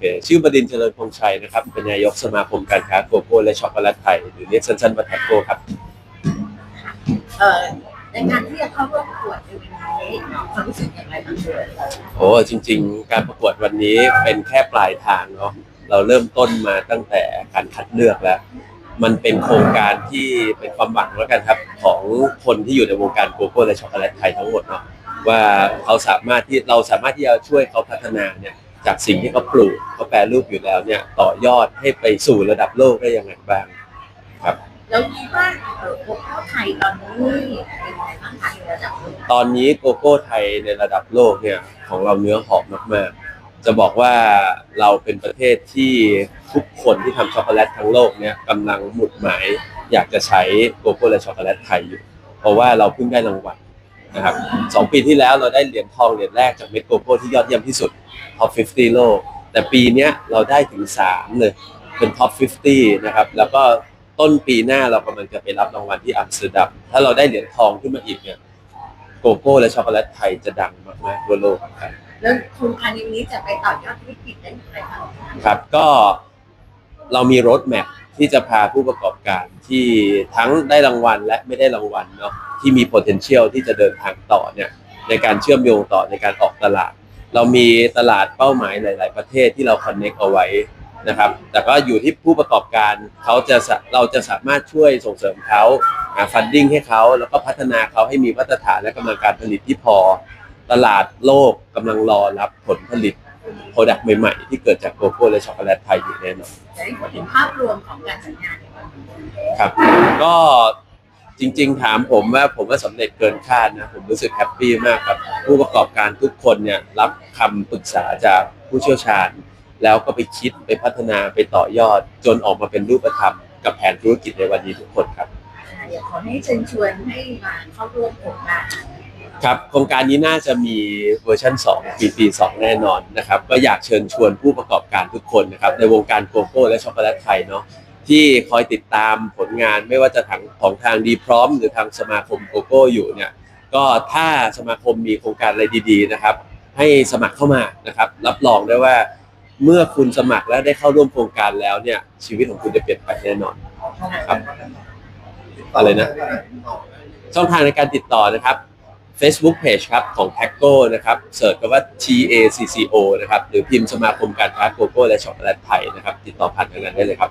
เคชื่อบดินทร์เจริญพงษ์ชัยนะครับเป็นนายกสมาคมการค้าโกโก้และช็อกโกแลตไทยหรือเรียกสั้นๆว่าแทโก้ครับเอ่อในการที่จะเข้าร่วมประกวดในวันนี้ความรู้สึกอย่างไรบ้างเอ่ยโอ้จริง ๆ การประกวดวันนี้เป็นแค่ปลายทางเนาะเราเริ่มต้นมาตั้งแต่การคัดเลือกแล้ว มันเป็นโครงการที่เป็นความหวังแล้วกันครับ ของคนที่อยู่ในวงการโกโก้และช็อกโกแลตไทยทั้งหมดเนาะว่าเขาสามารถที่เราสามารถที่จะช่วยเขาพัฒนาเนี่ย จากสิ่งที่เขาปลูกเขาแปรรูปอยู่แล้วเนี่ยต่อยอดให้ไปสู่ระดับโลกได้ยังไงบ้างแล้วคิดว่าเอ่อพวกเข้าไทยตอนนี้เป็นยังไงบ้างคะในระดับโลกตอนนี้โกโก้ไทยในระดับโลกเนี่ยของเราเนื้อหอมมากๆ จะบอกว่าเราเป็นประเทศที่ทุกคนที่ทำช็อกโกแลตทั้งโลกเนี่ยกำลังหมุดหมาย อยากจะใช้โกโก้และช็อกโกแลตไทยอยู่ เพราะว่าเราเพิ่งได้รางวัลนะครับสองปีที่แล้วเราได้เหรียญทองเหรียญแรกจากเม็ดโกโก้ที่ยอดเยี่ยมที่สุด Top 50 โลก แต่ปีเนี้ยเราได้ถึง 3 เลย เป็น Top 50 นะครับ แล้วก็ต้นปีหน้าเรากำลังจะไปรับรางวัลที่อัมสเตอร์ดัมถ้าเราได้เหรียญทองขึ้นมาอีกเนี่ยโกโก้และช็อกโกแลตไทยจะดังมากๆทั่วโลกครับแล้วโครงการนี้จะไปต่อยอดธุรกิจได้อย่างไรบ้างครับก็เรามีรถแมพที่จะพาผู้ประกอบการที่ทั้งได้รางวัลและไม่ได้รางวัลเนาะที่มี potential ที่จะเดินทางต่อเนี่ยในการเชื่อมโยงต่อในการออกตลาด เรามีตลาดเป้าหมายหลาย ๆ ประเทศที่เรา connect เอาไว้นะครับ แต่ก็อยู่ที่ผู้ประกอบการเขาจะสะเราจะสามารถช่วยส่งเสริมเขาหา funding ให้เขาแล้วก็พัฒนาเขาให้มีมาตรฐานและกำลังการผลิตที่พอ ตลาดโลกกำลังรอรับผลผลิตโปรดักต์ใหม่ ๆ ที่เกิดจากโกโก้และช็อกโกแลตไทยอยู่แน่นอนจะได้เห็นภาพรวมของการจัดงานในวันนี้ครับ ก็ จริง ๆ ถามผมว่าผมว่าสำเร็จเกินคาดนะ ผมรู้สึกแฮปปี้มากครับ ผู้ประกอบการทุกคนเนี่ยรับคำปรึกษาจากผู้เชี่ยวชาญ แล้วก็ไปคิดไปพัฒนาไปต่อยอด จนออกมาเป็นรูปธรรมกับแผนธุรกิจในวันนี้ทุกคนครับอ่าอยากขอให้เชิญชวนให้มาเข้าร่วมโครงการครับโครงการนี้น่าจะมีเวอร์ชัน2ปีปี2แน่นอนนะครับ ก็อยากเชิญชวนผู้ประกอบการทุกคนนะครับในวงการโกโก้และช็อกโกแลตไทยเนาะ ที่คอยติดตามผลงานไม่ว่าจะทางของทางดีพร้อม หรือทางสมาคมโกโก้อยู่เนี่ยก็ถ้าสมาคมมีโครงการอะไรดี ๆนะครับ ให้สมัครเข้ามานะครับ รับรองได้ว่าเมื่อคุณสมัครและได้เข้าร่วมโครงการแล้วเนี่ย ชีวิตของคุณจะเปลี่ยนไปแน่นอนครับอะไรนะ ช่องทางในการติดต่อนะครับ Facebook Page ครับของ t a c o นะครับเสิร์ชคำว่า T A C C O นะครับ หรือพิมพ์สมาคมการค้าโกโก้และช็อกโกแลตไทยนะครับ ติดต่อผ่านทางนั้นได้เลยครับ